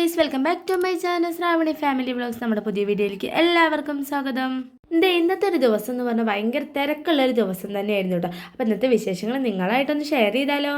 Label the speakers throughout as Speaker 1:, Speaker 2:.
Speaker 1: Guys welcome back to my channel Shravani family vlogs നമ്മുടെ പുതിയ വീഡിയോയിലേക്ക് എല്ലാവർക്കും സ്വാഗതം. എന്താ ഇന്നത്തെ ഒരു ദിവസം എന്ന് പറഞ്ഞാൽ ഭയങ്കര തിരക്കുള്ള ഒരു ദിവസം തന്നെയായിരുന്നു കേട്ടോ. അപ്പോൾ ഇന്നത്തെ വിശേഷങ്ങൾ നിങ്ങളായിട്ടൊന്ന് ഷെയർ ചെയ്താലോ?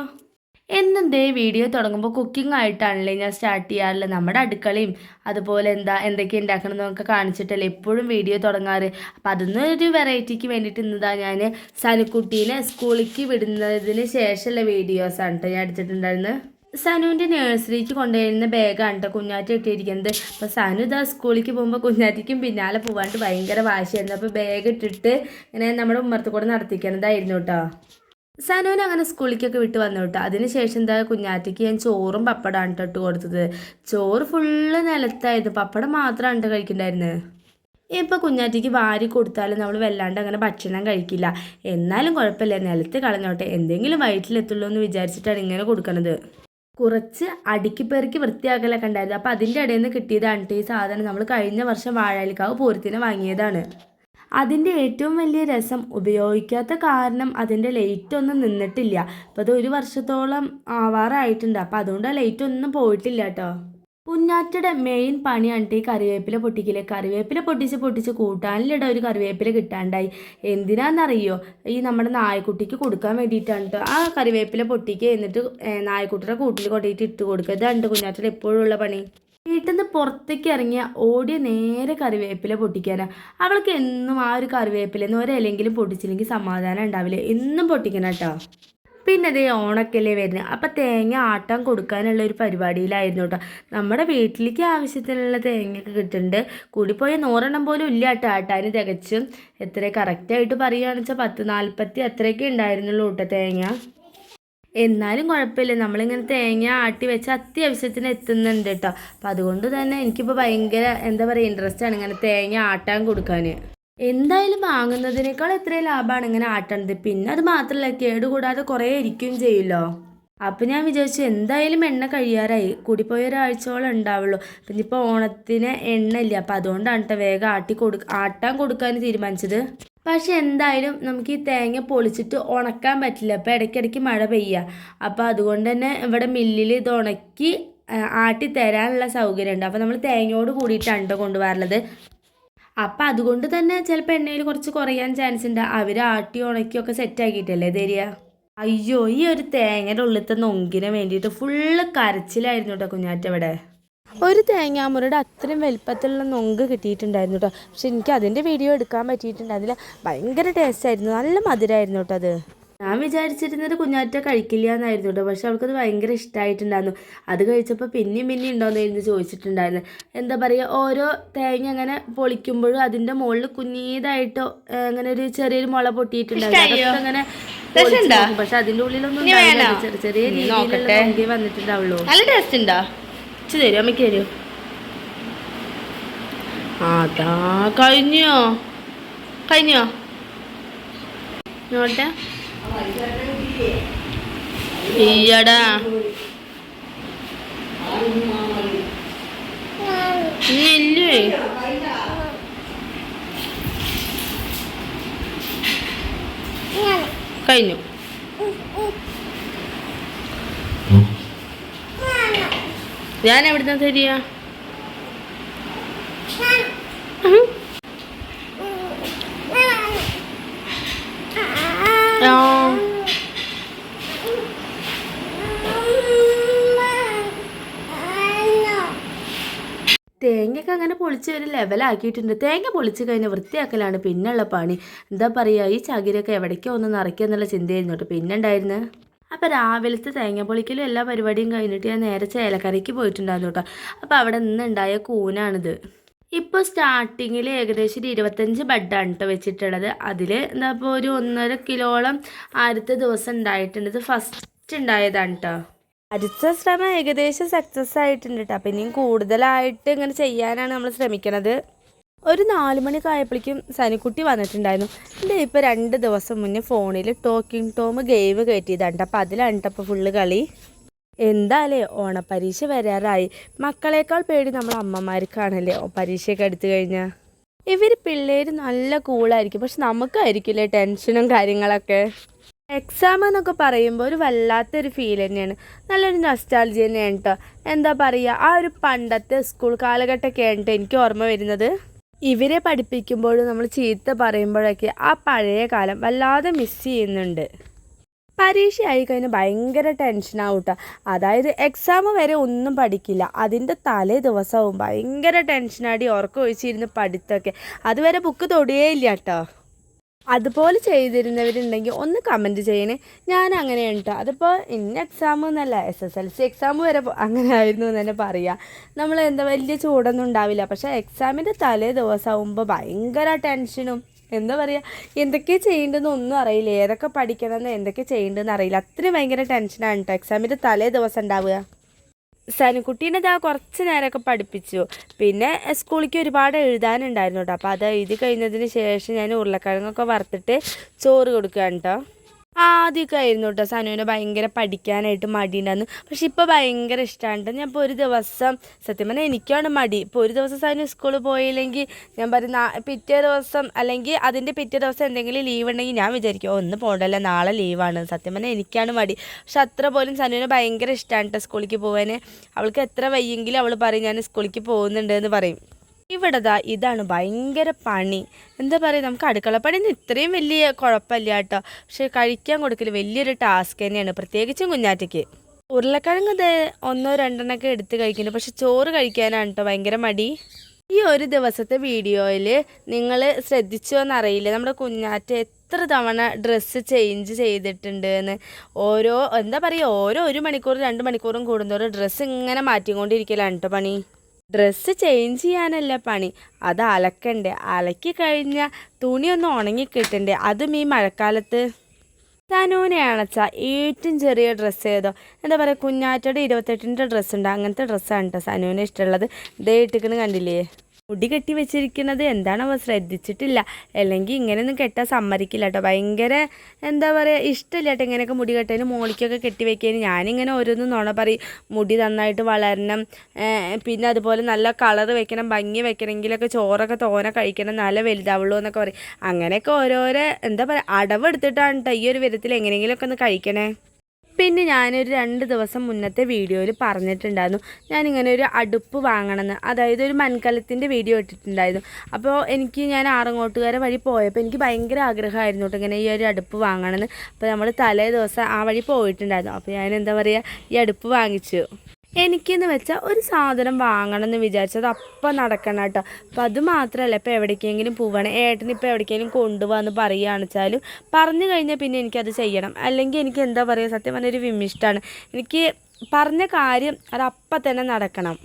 Speaker 1: എന്നും ദേ വീഡിയോ തുടങ്ങുമ്പോൾ കുക്കിംഗ് ആയിട്ടാണല്ലേ ഞാൻ സ്റ്റാർട്ട് ചെയ്യാറുള്ളത്. നമ്മുടെ അടുക്കളയും അതുപോലെ എന്താ എന്തൊക്കെ ഉണ്ടാക്കണം എന്നൊക്കെ കാണിച്ചിട്ടല്ലേ എപ്പോഴും വീഡിയോ തുടങ്ങാറ്. അപ്പം അതൊന്നും ഒരു വെറൈറ്റിക്ക് വേണ്ടിയിട്ട് ഇന്നതാ ഞാൻ സനുക്കുട്ടീനെ സ്കൂളിലേക്ക് വിടുന്നതിന് ശേഷമുള്ള വീഡിയോസാണ് കേട്ടോ ഞാൻ എടുത്തിട്ടുണ്ടായിരുന്നത്. സനുവിന്റെ നേഴ്സറിക്ക് കൊണ്ടുവരുന്ന ബാഗാണ് കേട്ടോ കുഞ്ഞാറ്റ ഇട്ടിരിക്കുന്നത്. അപ്പോൾ സനു ഇതാ സ്കൂളിലേക്ക് പോകുമ്പോൾ കുഞ്ഞാറ്റയ്ക്കും പിന്നാലെ പോകാണ്ട് ഭയങ്കര വാശിയായിരുന്നു. അപ്പോൾ ബാഗ് ഇട്ടിട്ട് ഇങ്ങനെ നമ്മുടെ ഉമ്മർത്ത് കൂടെ നടത്തിക്കുന്നതായിരുന്നു കേട്ടോ സനുവിനെ അങ്ങനെ സ്കൂളിലേക്കൊക്കെ വിട്ട് വന്നു കേട്ടോ അതിനുശേഷം എന്താ കുഞ്ഞാറ്റയ്ക്ക് ഞാൻ ചോറും പപ്പടമാണ് കേട്ടോ ഇട്ട് കൊടുത്തത്. ചോറ് ഫുള്ള് നിലത്തായിരുന്നു. പപ്പടം മാത്രമാണ് കേട്ടോ കഴിക്കണ്ടായിരുന്നത് ഇപ്പോൾ കുഞ്ഞാറ്റിക്ക് വാരി കൊടുത്താലും നമ്മൾ വല്ലാണ്ട് അങ്ങനെ ഭക്ഷണം കഴിക്കില്ല. എന്നാലും കുഴപ്പമില്ല. നിലത്ത് കളഞ്ഞോട്ടെ. എന്തെങ്കിലും വയറ്റിലെത്തുള്ളൂ എന്ന് വിചാരിച്ചിട്ടാണ് ഇങ്ങനെ കൊടുക്കണത്. കുറച്ച് അടുക്കി പെറുക്കി വൃത്തിയാക്കലൊക്കെ ഉണ്ടായിരുന്നു. അപ്പോൾ അതിന്റെ ഇടയിൽ നിന്ന് കിട്ടിയതാണ് ട്ടോ ഈ സാധനം. നമ്മൾ കഴിഞ്ഞ വർഷം വാഴാലിക്കാവ് പൂരത്തിന് വാങ്ങിയതാണ്. അതിന്റെ ഏറ്റവും വലിയ രസം ഉപയോഗിക്കാത്ത കാരണം അതിന്റെ ലൈറ്റ് ഒന്നും നിന്നിട്ടില്ല. അപ്പോൾ അത് ഒരു വർഷത്തോളം ആവാറായിട്ടുണ്ട്. അപ്പോൾ അതുകൊണ്ട് ആ ലൈറ്റ് ഒന്നും പോയിട്ടില്ല കേട്ടോ കുഞ്ഞാറ്റയുടെ മെയിൻ പണിയാണ് ട്ടോ ഈ കറിവേപ്പില പൊട്ടിക്കൽ. കറിവേപ്പില പൊട്ടിച്ച് പൊട്ടിച്ച് കൂട്ടാനിലിട ഒരു കറിവേപ്പില കിട്ടാണ്ടായി. എന്തിനാണെന്നറിയോ ഈ നമ്മുടെ നായക്കുട്ടിക്ക് കൊടുക്കാൻ വേണ്ടിയിട്ടാണ് കേട്ടോ ആ കറിവേപ്പില പൊട്ടിക്കുക എന്നിട്ട് നായക്കുട്ടിയുടെ കൂട്ടിൽ കൊണ്ടിട്ട് ഇട്ട് കൊടുക്കുക. ഇതാണ് കുഞ്ഞാറ്റയുടെ എപ്പോഴും ഉള്ള പണി. വീട്ടിൽ നിന്ന് പുറത്തേക്ക് ഇറങ്ങിയ ഓടിയ നേരെ കറിവേപ്പില പൊട്ടിക്കാനാ. അവൾക്ക് എന്നും ആ ഒരു കറിവേപ്പിലെന്ന് ഒരിലെങ്കിലും പൊട്ടിച്ചില്ലെങ്കിൽ സമാധാനം ഉണ്ടാവില്ല. എന്നും പൊട്ടിക്കണം കേട്ടോ പിന്നെ അതേ ഓണക്കല്ലേ വരുന്നത്. അപ്പം തേങ്ങ ആട്ടാൻ കൊടുക്കാനുള്ള ഒരു പരിപാടിയിലായിരുന്നു കേട്ടോ. നമ്മുടെ വീട്ടിലേക്ക് ആവശ്യത്തിനുള്ള തേങ്ങയൊക്കെ കിട്ടുന്നുണ്ട്. കൂടിപ്പോയ നൂറെണ്ണം പോലും ഇല്ല കേട്ടോ. ആട്ടാൻ തികച്ചും എത്ര കറക്റ്റായിട്ട് പറയുകയാണെന്ന് വെച്ചാൽ പത്ത് നാൽപ്പത്തി അത്രയൊക്കെ ഉണ്ടായിരുന്നുള്ളൂ കേട്ടോ തേങ്ങ. എന്നാലും കുഴപ്പമില്ല. നമ്മളിങ്ങനെ തേങ്ങ ആട്ടി വെച്ച് അത്യാവശ്യത്തിന് എത്തുന്നുണ്ട് കേട്ടോ. അപ്പം അതുകൊണ്ട് തന്നെ എനിക്കിപ്പോൾ ഭയങ്കര എന്താ പറയുക ഇൻട്രസ്റ്റാണ് ഇങ്ങനെ തേങ്ങ ആട്ടാൻ കൊടുക്കാൻ എന്തായാലും വാങ്ങുന്നതിനേക്കാൾ എത്ര ലാഭമാണ് ഇങ്ങനെ ആട്ടണത്. പിന്നെ അത് മാത്രമല്ല കേടുകൂടാതെ കുറേ ഇരിക്കുകയും ചെയ്യുമല്ലോ അപ്പം ഞാൻ വിചാരിച്ചു എന്തായാലും എണ്ണ കഴിയാറായി. കൂടിപ്പോയ ഒരാഴ്ചയോളം ഉണ്ടാവുള്ളൂ. പിന്നെ ഇപ്പോൾ ഓണത്തിന് എണ്ണ ഇല്ല അപ്പം അതുകൊണ്ടാണ് കേട്ടോ വേഗം ആട്ടി കൊടു ആട്ടാൻ കൊടുക്കാൻ തീരുമാനിച്ചത്. പക്ഷെ എന്തായാലും നമുക്ക് ഈ തേങ്ങ പൊളിച്ചിട്ട് ഉണക്കാൻ പറ്റില്ല. അപ്പോൾ ഇടയ്ക്കിടയ്ക്ക് മഴ പെയ്യുക അപ്പോൾ അതുകൊണ്ട് തന്നെ ഇവിടെ മില്ലിൽ ഇത് ഉണക്കി ആട്ടി തരാനുള്ള സൗകര്യമുണ്ട്. അപ്പോൾ നമ്മൾ തേങ്ങയോട് കൂടിയിട്ടാണ് കേട്ടോ കൊണ്ടുവരുന്നത്. അപ്പം അതുകൊണ്ട് തന്നെ ചിലപ്പോൾ എണ്ണയിൽ കുറച്ച് കുറയാൻ ചാൻസ് ഉണ്ട് അവർ ആട്ടി ഉണക്കിയൊക്കെ സെറ്റാക്കിയിട്ടല്ലേ തരിക? അയ്യോ ഈ ഒരു തേങ്ങയുടെ ഉള്ളിലത്തെ നൊങ്കിന് വേണ്ടിയിട്ട് ഫുള്ള് കരച്ചിലായിരുന്നു കേട്ടോ കുഞ്ഞാറ്റവിടെ ഒരു തേങ്ങാമുറയുടെ അത്രയും വലിപ്പത്തിലുള്ള നൊങ്ക് കിട്ടിയിട്ടുണ്ടായിരുന്നു കേട്ടോ പക്ഷെ എനിക്ക് അതിന്റെ വീഡിയോ എടുക്കാൻ പറ്റിയിട്ടുണ്ടായിരുന്നില്ല ഭയങ്കര ടേസ്റ്റ് ആയിരുന്നു. നല്ല മധുരമായിരുന്നു കേട്ടോ അത്. ഞാൻ വിചാരിച്ചിരുന്നത് കുഞ്ഞാറ്റ കഴിക്കില്ല എന്നായിരുന്നു കേട്ടോ. പക്ഷെ അവൾക്കത് ഭയങ്കര ഇഷ്ടമായിട്ടുണ്ടായിരുന്നു അത് കഴിച്ചപ്പോൾ പിന്നെയും പിന്നെയും ഉണ്ടോയെന്നായിരുന്നു ചോദിച്ചിട്ടുണ്ടായിരുന്നു. എന്താ പറയുക ഓരോ തേങ്ങ അങ്ങനെ പൊളിക്കുമ്പോഴും അതിന്റെ മുകളിൽ കുഞ്ഞീതായിട്ട് അങ്ങനെ ഒരു ചെറിയൊരു മുള പൊട്ടിയിട്ടുണ്ടായിരുന്നു. അങ്ങനെ പക്ഷെ അതിന്റെ ഉള്ളിലൊന്നും ചെറിയ ചെറിയ രീതിയിലുള്ള വന്നിട്ടുണ്ടാവുള്ളൂ.
Speaker 2: നല്ല ടേസ്റ്റ് ഉണ്ടോ?
Speaker 1: തരും അമ്മയ്ക്ക് തരും അതാ കഴിഞ്ഞോ? കഴിഞ്ഞോ? നോട്ടെ. ഇയ്യടാ ഇല്ലേ കഴിഞ്ഞു. ഞാൻ എവിടുന്ന തരിക ആ തേങ്ങയൊക്കെ അങ്ങനെ പൊളിച്ച് ഒരു ലെവലാക്കിയിട്ടുണ്ട് തേങ്ങ പൊളിച്ച് കഴിഞ്ഞ് വൃത്തിയാക്കലാണ് പിന്നെയുള്ള പണി. എന്താ പറയുക ഈ ചകിരൊക്കെ എവിടേക്കോ ഒന്ന് നിറയ്ക്കുക എന്നുള്ള ചിന്തയായിരുന്നു കേട്ടോ. പിന്നെ ഉണ്ടായിരുന്നു അപ്പോൾ രാവിലത്തെ തേങ്ങ പൊളിക്കലും എല്ലാ പരിപാടിയും കഴിഞ്ഞിട്ട് ഞാൻ നേരെ ചേലക്കരയ്ക്ക് പോയിട്ടുണ്ടായിരുന്നു കേട്ടോ. അപ്പോൾ അവിടെ നിന്നുണ്ടായ കൂനാണിത്. ഇപ്പോൾ സ്റ്റാർട്ടിങ്ങിൽ ഏകദേശം ഒരു ഇരുപത്തഞ്ച് ബെഡാണ് കേട്ടോ വെച്ചിട്ടുള്ളത്. അതിൽ എന്താ ഇപ്പോൾ ഒരു ഒന്നര കിലോളം ആദ്യത്തെ ദിവസം ഉണ്ടായിട്ടുണ്ട്. ഇത് ഫസ്റ്റ് ഉണ്ടായതാണ് കേട്ടോ. അടുത്ത ശ്രമം ഏകദേശം സക്സസ് ആയിട്ടുണ്ട് കേട്ടോ അപ്പം ഇനിയും കൂടുതലായിട്ട് ഇങ്ങനെ ചെയ്യാനാണ് നമ്മൾ ശ്രമിക്കണത്. ഒരു നാല് മണിയൊക്കെ ആയപ്പോഴേക്കും സനിക്കുട്ടി വന്നിട്ടുണ്ടായിരുന്നു. എന്റെ ഇപ്പോൾ രണ്ട് ദിവസം മുന്നേ ഫോണിൽ ടോക്കിംഗ് ടോം ഗെയിം കയറ്റിയതാണ് അപ്പം അതിലാണ് അപ്പോൾ ഫുള്ള് കളി. എന്താലേ ഓണപ്പരീക്ഷ വരാറായി. മക്കളേക്കാൾ പേടി നമ്മൾ അമ്മമാർക്കാണല്ലേ പരീക്ഷയൊക്കെ എടുത്തു കഴിഞ്ഞാൽ ഇവർ പിള്ളേർ നല്ല കൂളായിരിക്കും പക്ഷെ നമുക്കായിരിക്കില്ലേ ടെൻഷനും കാര്യങ്ങളൊക്കെ? എക്സാം എന്നൊക്കെ പറയുമ്പോൾ ഒരു വല്ലാത്തൊരു ഫീൽ തന്നെയാണ്. നല്ലൊരു നൊസ്റ്റാൾജി തന്നെയാണ് കേട്ടോ എന്താ പറയുക ആ ഒരു പണ്ടത്തെ സ്കൂൾ കാലഘട്ടമൊക്കെയാണ് ആയിട്ട് എനിക്ക് ഓർമ്മ വരുന്നത്. ഇവരെ പഠിപ്പിക്കുമ്പോഴും നമ്മൾ ചീത്ത പറയുമ്പോഴൊക്കെ ആ പഴയ കാലം വല്ലാതെ മിസ് ചെയ്യുന്നുണ്ട്. പരീക്ഷയായി കഴിഞ്ഞാൽ ഭയങ്കര ടെൻഷനാവും കേട്ടോ അതായത് എക്സാം വരെ ഒന്നും പഠിക്കില്ല. അതിന്റെ തലേ ദിവസവും ഭയങ്കര ടെൻഷനാടി ഉറക്കം ഒഴിച്ചിരുന്ന് പഠിത്തമൊക്കെ. അതുവരെ ബുക്ക് തൊടിയേ ഇല്ല കേട്ടോ അതുപോലെ ചെയ്തിരുന്നവരുണ്ടെങ്കിൽ ഒന്ന് കമന്റ് ചെയ്യണേ. ഞാൻ അങ്ങനെ കേട്ടോ അതിപ്പോൾ ഇന്ന എക്സാം എന്നല്ല S S L C exam വരെ അങ്ങനെ ആയിരുന്നു എന്ന് തന്നെ പറയാം. നമ്മൾ എന്താ വലിയ ചൂടൊന്നും ഉണ്ടാവില്ല. പക്ഷേ എക്സാമിന്റെ തലേ ദിവസമാകുമ്പോൾ ഭയങ്കര ടെൻഷനും എന്താ പറയുക എന്തൊക്കെ ചെയ്യേണ്ടതെന്ന് ഒന്നും അറിയില്ല. ഏതൊക്കെ പഠിക്കണമെന്ന് എന്തൊക്കെ ചെയ്യേണ്ടതെന്ന് അറിയില്ല. അത്രയും ഭയങ്കര ടെൻഷനാണ് കേട്ടോ എക്സാമിന്റെ തലേ ദിവസം ഉണ്ടാവുക. സനുക്കുട്ടീനെ ഞാൻ കുറച്ച് നേരമൊക്കെ പഠിപ്പിച്ചു. പിന്നെ സ്കൂളിലേക്ക് ഒരുപാട് എഴുതാനുണ്ടായിരുന്നു കേട്ടോ അപ്പോൾ അത് എഴുതി കഴിഞ്ഞതിന് ശേഷം ഞാൻ ഉരുളക്കിഴങ്ങൊക്കെ വറുത്തിട്ട് ചോറ് കൊടുക്കുകയാണ് കേട്ടോ ആദ്യമൊക്കെ ആയിരുന്നു കേട്ടോ സനുവിനെ ഭയങ്കര പഠിക്കാനായിട്ട് മടിയുണ്ടായിരുന്നു പക്ഷെ ഇപ്പോൾ ഭയങ്കര ഇഷ്ടമാണ് ഞാൻ ഇപ്പോൾ ഒരു ദിവസം സത്യം പറഞ്ഞാൽ എനിക്കാണ് മടി. ഇപ്പോൾ ഒരു ദിവസം സനു സ്കൂളിൽ പോയില്ലെങ്കിൽ ഞാൻ പറയുന്ന പിറ്റേ ദിവസം അല്ലെങ്കിൽ അതിന്റെ പിറ്റേ ദിവസം എന്തെങ്കിലും ലീവ് ഉണ്ടെങ്കിൽ ഞാൻ വിചാരിക്കും "ഓ, ഒന്ന് പോകണ്ടല്ല നാളെ ലീവാണ് സത്യം പറഞ്ഞാൽ എനിക്കാണ് മടി. പക്ഷെ അത്ര പോലും സനുവിനെ ഭയങ്കര ഇഷ്ടമാണ് കേട്ടോ സ്കൂളിലേക്ക് പോകാൻ അവൾക്ക് എത്ര വയ്യെങ്കിലും അവൾ പറയും ഞാൻ സ്കൂളിലേക്ക് പോകുന്നുണ്ട് എന്ന് പറയും. ഇവിടെ ദാ ഇതാണ് ഭയങ്കര പണി. എന്താ പറയുക നമുക്ക് അടുക്കളപ്പണിന്ന് ഇത്രയും വലിയ കുഴപ്പമില്ല കേട്ടോ. പക്ഷെ കഴിക്കാൻ കൊടുക്കൽ വലിയൊരു ടാസ്ക് തന്നെയാണ് പ്രത്യേകിച്ചും കുഞ്ഞാറ്റയ്ക്ക്. ഉരുളക്കിഴങ്ങ് ഒന്നോ രണ്ടെണ്ണമൊക്കെ എടുത്ത് കഴിക്കുന്നു. പക്ഷെ ചോറ് കഴിക്കാനാണ് കേട്ടോ ഭയങ്കര മടി. ഈ ഒരു ദിവസത്തെ വീഡിയോയിൽ നിങ്ങൾ ശ്രദ്ധിച്ചോ എന്നറിയില്ല. നമ്മുടെ കുഞ്ഞാറ്റ എത്ര തവണ ഡ്രസ്സ് ചേഞ്ച് ചെയ്തിട്ടുണ്ട് എന്ന് ഓരോ എന്താ പറയുക ഓരോ ഒരു മണിക്കൂറും രണ്ട് മണിക്കൂറും കൂടുന്നോരോ ഡ്രസ്സ് ഇങ്ങനെ മാറ്റിക്കൊണ്ടിരിക്കലാണ് കേട്ടോ പണി. ഡ്രസ്സ് ചേഞ്ച് ചെയ്യാനല്ല പണി? അത് അലക്കണ്ടേ? അലക്കി കഴിഞ്ഞാൽ തുണിയൊന്ന് ഉണങ്ങി കിട്ടണ്ടേ അതും ഈ മഴക്കാലത്ത്. തനൂനെ അണച്ച ഏറ്റവും ചെറിയ ഡ്രസ്സ് ഏതോ? എന്താ പറയുക കുഞ്ഞാറ്റയുടെ ഇരുപത്തെട്ടിന്റെ ഡ്രസ്സ് ഉണ്ട്. അങ്ങനത്തെ ഡ്രസ്സാണ് കേട്ടോ സനൂനെ ഇഷ്ടമുള്ളത്. ദേ ഇട്ടിക്കണ് കണ്ടില്ലേ? മുടി കെട്ടി വെച്ചിരിക്കുന്നത് എന്താണ് എന്താണോ ശ്രദ്ധിച്ചിട്ടില്ല. അല്ലെങ്കിൽ ഇങ്ങനെയൊന്നും കെട്ടാൻ സമ്മതിക്കില്ല കേട്ടോ ഭയങ്കര എന്താ പറയുക ഇഷ്ടമില്ല കേട്ടോ ഇങ്ങനെയൊക്കെ മുടി കെട്ടാനും മോളിക്കൊക്കെ കെട്ടി വെക്കാൻ ഞാനിങ്ങനെ ഓരോന്നും നുണ പറയും. മുടി നന്നായിട്ട് വളരണം പിന്നെ അതുപോലെ നല്ല കളർ വെക്കണം ഭംഗി വെക്കണമെങ്കിലൊക്കെ ചോറൊക്കെ തോനെ കഴിക്കണം നല്ല വലുതാവുള്ളൂ എന്നൊക്കെ പറയും. അങ്ങനെയൊക്കെ ഓരോരോ എന്താ പറയുക അടവെടുത്തിട്ടാണ് കേട്ടോ ഈ ഒരു വിധത്തിൽ എങ്ങനെയെങ്കിലുമൊക്കെ ഒന്ന് കഴിക്കണേ. പിന്നെ ഞാനൊരു രണ്ട് ദിവസം മുന്നത്തെ വീഡിയോയിൽ പറഞ്ഞിട്ടുണ്ടായിരുന്നു. ഞാനിങ്ങനെ ഒരു അടുപ്പ് വാങ്ങണമെന്ന്. അതായത് ഒരു മൺകലത്തിന്റെ വീഡിയോ ഇട്ടിട്ടുണ്ടായിരുന്നു. അപ്പോൾ എനിക്ക് ഞാൻ ആറങ്ങോട്ടുകാരെ വഴി പോയപ്പോൾ എനിക്ക് ഭയങ്കര ആഗ്രഹമായിരുന്നു കേട്ടോ ഇങ്ങനെ ഈ ഒരു അടുപ്പ് വാങ്ങണമെന്ന്. അപ്പോൾ നമ്മൾ തലേ ദിവസം ആ വഴി പോയിട്ടുണ്ടായിരുന്നു. അപ്പോൾ ഞാൻ എന്താ പറയുക ഈ അടുപ്പ് വാങ്ങിച്ചു. എനിക്കെന്ന് വെച്ചാൽ ഒരു സാധനം വാങ്ങണം എന്ന് വിചാരിച്ചത് അപ്പം നടക്കണം കേട്ടോ അപ്പം അത് മാത്രമല്ല ഇപ്പോൾ എവിടേക്കെങ്കിലും പോവണം. ഏട്ടന് ഇപ്പോൾ എവിടേക്കെങ്കിലും കൊണ്ടുപോകാന്ന് പറയുകയാണെന്ന് വെച്ചാലും പറഞ്ഞു കഴിഞ്ഞാൽ പിന്നെ എനിക്കത് ചെയ്യണം. അല്ലെങ്കിൽ എനിക്ക് എന്താ പറയുക സത്യം പറഞ്ഞൊരു വിമിഷ്ടമാണ് എനിക്ക് പറഞ്ഞ കാര്യം അത് അപ്പം തന്നെ നടക്കണം.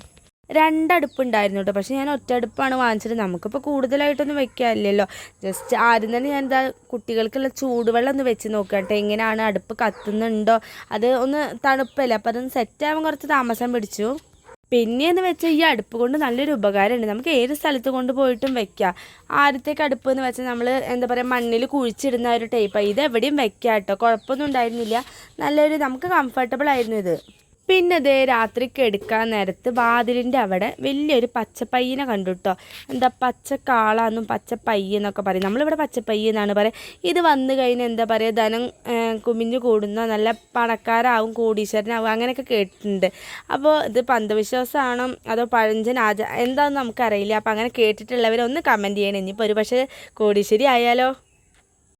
Speaker 1: രണ്ടടുപ്പുണ്ടായിരുന്നു കേട്ടോ പക്ഷേ ഞാൻ ഒറ്റ അടുപ്പാണ് വാങ്ങിച്ചത്. നമുക്കിപ്പോൾ കൂടുതലായിട്ടൊന്നും വെക്കാനില്ലല്ലോ. ജസ്റ്റ് ആദ്യം തന്നെ ഞാൻ എന്താ കുട്ടികൾക്കുള്ള ചൂടുവെള്ളം ഒന്ന് വെച്ച് നോക്കുക എങ്ങനെയാണ് അടുപ്പ് കത്തുന്നുണ്ടോ? അത് ഒന്ന് തണുപ്പല്ലേ? അപ്പോൾ അതൊന്ന് സെറ്റാവാൻ കുറച്ച് താമസം പിടിച്ചു. പിന്നെയെന്ന് വെച്ചാൽ ഈ അടുപ്പ് കൊണ്ട് നല്ലൊരു ഉപകാരമുണ്ട്. നമുക്ക് ഏത് സ്ഥലത്ത് കൊണ്ട് പോയിട്ടും വെക്കാം. ആദ്യത്തേക്ക് അടുപ്പ് എന്ന് വെച്ചാൽ നമ്മൾ എന്താ പറയുക മണ്ണിൽ കുഴിച്ചിടുന്ന ഒരു ടൈപ്പാണ് ഇത് എവിടെയും വെക്കാം കേട്ടോ കുഴപ്പമൊന്നും ഉണ്ടായിരുന്നില്ല. നല്ലൊരു നമുക്ക് കംഫർട്ടബിൾ ആയിരുന്നു ഇത്. പിന്നെ ദേ രാത്രി എടുക്കാൻ നേരത്ത് വാതിലിന്റെ അവിടെ വലിയൊരു പച്ചപ്പയ്യനെ കണ്ടു കേട്ടോ എന്താ പച്ചക്കാളാന്നും പച്ചപ്പയ്യ എന്നൊക്കെ പറയും. നമ്മളിവിടെ പച്ചപ്പയ്യ എന്നാണ് പറയുക ഇത് വന്നു കഴിഞ്ഞാൽ എന്താ പറയുക ധനം കുമിഞ്ഞു കൂടുന്ന നല്ല പണക്കാരാവും കോടീശ്വരനാവും അങ്ങനെയൊക്കെ കേട്ടിട്ടുണ്ട്. അപ്പോൾ ഇത് പന്തവിശ്വാസമാണോ അതോ പഴഞ്ചൻ ആചാ എന്താണെന്ന് നമുക്കറിയില്ല. അപ്പോൾ അങ്ങനെ കേട്ടിട്ടുള്ളവരൊന്ന് കമന്റ് ചെയ്യണം. ഇനിയിപ്പോൾ ഒരു പക്ഷേ കോടീശ്വരി ആയാലോ?